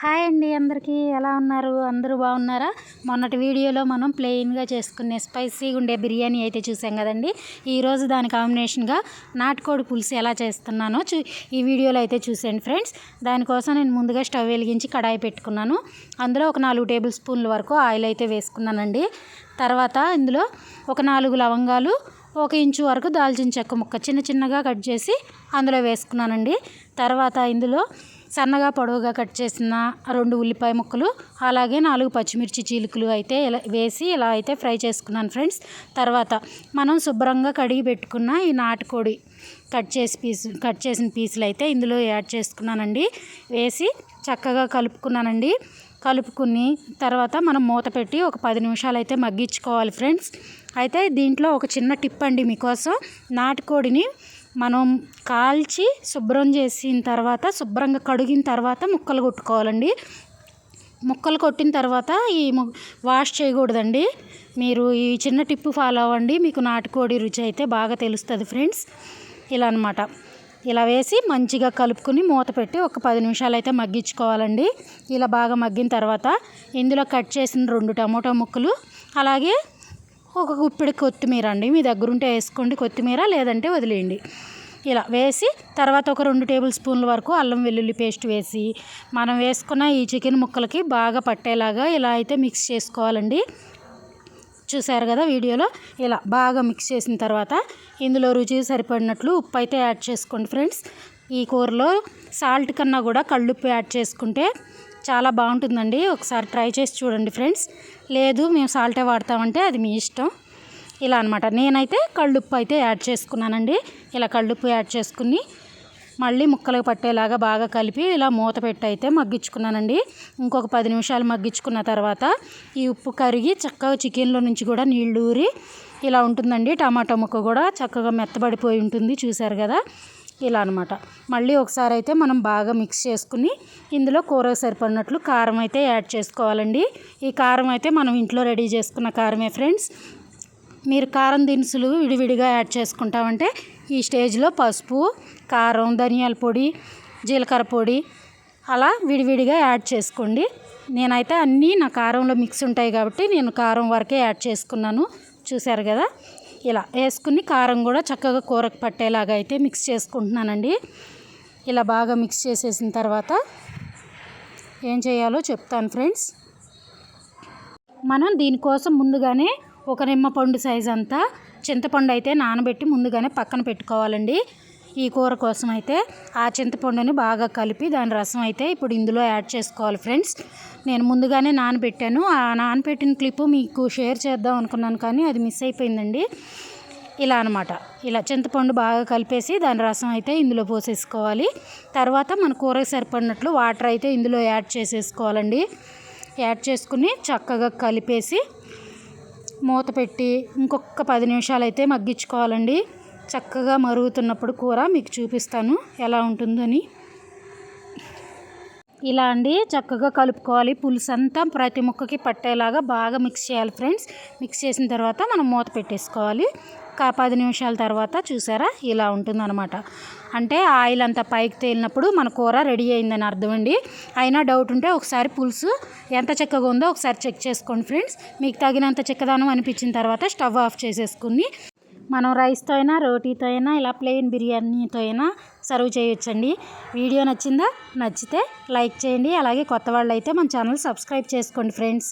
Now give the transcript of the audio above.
Hi అండి అందరికీ. ఎలా ఉన్నారు? అందరూ బాగున్నారా? మొన్నటి వీడియోలో మనం ప్లెయిన్గా చేసుకునే స్పైసీగా ఉండే బిర్యానీ అయితే చూసాం కదండి. ఈరోజు దాని కాంబినేషన్గా నాటుకోడి పులుసు ఎలా చేస్తున్నానో చూ ఈ వీడియోలో అయితే చూసాను ఫ్రెండ్స్ దానికోసం నేను ముందుగా స్టవ్ వెలిగించి కడాయి పెట్టుకున్నాను. అందులో ఒక నాలుగు టేబుల్ స్పూన్ల వరకు ఆయిల్ అయితే వేసుకున్నానండి. తర్వాత ఇందులో ఒక నాలుగు లవంగాలు ఒక ఇంచు వరకు దాల్చిన చెక్క ముక్క చిన్న చిన్నగా కట్ చేసి అందులో వేసుకున్నానండి. తర్వాత ఇందులో సన్నగా పొడవుగా కట్ చేసిన రెండు ఉల్లిపాయ ముక్కలు అలాగే నాలుగు పచ్చిమిర్చి చీలికలు అయితే ఇలా వేసి ఇలా అయితే ఫ్రై చేసుకున్నాను ఫ్రెండ్స్. తర్వాత మనం శుభ్రంగా కడిగి పెట్టుకున్న ఈ నాటుకోడి కట్ చేసి పీస్ కట్ చేసిన పీసులు అయితే ఇందులో యాడ్ చేసుకున్నానండి. వేసి చక్కగా కలుపుకున్నానండి. కలుపుకుని తర్వాత మనం మూత పెట్టి ఒక పది నిమిషాలు అయితే మగ్గించుకోవాలి ఫ్రెండ్స్. అయితే దీంట్లో ఒక చిన్న టిప్ అండి మీకోసం. నాటుకోడిని మనం కాల్చి శుభ్రం చేసిన తర్వాత శుభ్రంగా కడిగిన తర్వాత ముక్కలు కొట్టుకోవాలండి. ముక్కలు కొట్టిన తర్వాత ఈ వాష్ చేయకూడదండి. మీరు ఈ చిన్న టిప్పు ఫాలో అవ్వండి. మీకు నాటుకోడి రుచి అయితే బాగా తెలుస్తుంది ఫ్రెండ్స్. ఇలా అనమాట ఇలా వేసి మంచిగా కలుపుకుని మూత పెట్టి ఒక పది నిమిషాలు అయితే మగ్గించుకోవాలండి. ఇలా బాగా మగ్గిన తర్వాత ఇందులో కట్ చేసిన రెండు టమోటా ముక్కలు అలాగే ఒక గుప్పిడి కొత్తిమీర అండి. మీ దగ్గర ఉంటే వేసుకోండి. కొత్తిమీర లేదంటే వదిలేయండి. ఇలా వేసి తర్వాత ఒక రెండు టేబుల్ స్పూన్ల వరకు అల్లం వెల్లుల్లి పేస్ట్ వేసి మనం వేసుకున్న ఈ చికెన్ ముక్కలకి బాగా పట్టేలాగా ఇలా అయితే మిక్స్ చేసుకోవాలండి. చూసారు కదా వీడియోలో? ఇలా బాగా మిక్స్ చేసిన తర్వాత ఇందులో రుచి సరిపడినట్లు ఉప్పు అయితే యాడ్ చేసుకోండి ఫ్రెండ్స్. ఈ కూరలో సాల్ట్ కన్నా కూడా కళ్ళుప్పు యాడ్ చేసుకుంటే చాలా బాగుంటుందండి. ఒకసారి ట్రై చేసి చూడండి ఫ్రెండ్స్. లేదు మేము సాల్టే వాడతామంటే అది మీ ఇష్టం. ఇలా అనమాట నేనైతే కళ్ళుప్పు అయితే యాడ్ చేసుకున్నానండి. ఇలా కళ్ళుప్పు యాడ్ చేసుకుని మళ్ళీ ముక్కలకు పట్టేలాగా బాగా కలిపి ఇలా మూత పెట్టి అయితే మగ్గించుకున్నానండి. ఇంకొక పది నిమిషాలు మగ్గించుకున్న తర్వాత ఈ ఉప్పు కరిగి చక్కగా చికెన్లో నుంచి కూడా నీళ్ళు ఊరి ఇలా ఉంటుందండి. టమాటా ముక్క కూడా చక్కగా మెత్తబడిపోయి ఉంటుంది. చూశారు కదా? ఇలా అనమాట మళ్ళీ ఒకసారి అయితే మనం బాగా మిక్స్ చేసుకుని ఇందులో కూర సరిపడినట్లు కారం అయితే యాడ్ చేసుకోవాలండి. ఈ కారం అయితే మనం ఇంట్లో రెడీ చేసుకున్న కారమే ఫ్రెండ్స్ మీరు కారం దినుసులు విడివిడిగా యాడ్ చేసుకుంటామంటే ఈ స్టేజ్లో పసుపు కారం ధనియాల పొడి జీలకర్ర పొడి అలా విడివిడిగా యాడ్ చేసుకోండి. నేనైతే అన్నీ నా కారంలో మిక్స్ ఉంటాయి కాబట్టి నేను కారం వరకే యాడ్ చేసుకున్నాను. చూశారు కదా? ఇలా వేసుకుని కారం కూడా చక్కగా కూరకు పట్టేలాగా అయితే మిక్స్ చేసుకుంటున్నానండి. ఇలా బాగా మిక్స్ చేసేసిన తర్వాత ఏం చేయాలో చెప్తాను ఫ్రెండ్స్. మనం దీనికోసం ముందుగానే ఒక నిమ్మపండు సైజ్ అంతా చింతపండు అయితే నానబెట్టి ముందుగానే పక్కన పెట్టుకోవాలండి. ఈ కూర కోసం అయితే ఆ చింతపండుని బాగా కలిపి దాని రసం అయితే ఇప్పుడు ఇందులో యాడ్ చేసుకోవాలి ఫ్రెండ్స్. నేను ముందుగానే నానబెట్టాను. ఆ నానబెట్టిన క్లిప్పు మీకు షేర్ చేద్దాం అనుకున్నాను కానీ అది మిస్ అయిపోయిందండి. ఇలా అనమాట ఇలా చింతపండు బాగా కలిపేసి దాని రసం అయితే ఇందులో పోసేసుకోవాలి. తర్వాత మన కూరకు సరిపడినట్లు వాటర్ అయితే ఇందులో యాడ్ చేసేసుకోవాలండి. యాడ్ చేసుకుని చక్కగా కలిపేసి మూత పెట్టి ఇంకొక పది నిమిషాలు అయితే మగ్గించుకోవాలండి. చక్కగా మరుగుతున్నప్పుడు కూర మీకు చూపిస్తాను ఎలా ఉంటుందని. ఇలా అండి చక్కగా కలుపుకోవాలి. పులుసు అంతా ప్రతి ముక్కకి పట్టేలాగా బాగా మిక్స్ చేయాలి ఫ్రెండ్స్ మిక్స్ చేసిన తర్వాత మనం మూత పెట్టేసుకోవాలి. ఒక పది నిమిషాల తర్వాత చూసారా? ఇలా ఉంటుందన్నమాట. అంటే ఆయిల్ అంతా పైకి తేలినప్పుడు మన కూర రెడీ అయిందని అర్థం అండి. అయినా డౌట్ ఉంటే ఒకసారి పులుసు ఎంత చక్కగా ఉందో ఒకసారి చెక్ చేసుకోండి ఫ్రెండ్స్ మీకు తగినంత చిక్కదనం అనిపించిన తర్వాత స్టవ్ ఆఫ్ చేసేసుకుని మనం రైస్తో అయినా రోటీతో అయినా ఇలా ప్లెయిన్ బిర్యానీతో అయినా సర్వ్ చేయొచ్చండి. వీడియో నచ్చిందా? నచ్చితే లైక్ చేయండి. అలాగే కొత్త వాళ్ళు అయితే మన ఛానల్ సబ్స్క్రైబ్ చేసుకోండి ఫ్రెండ్స్.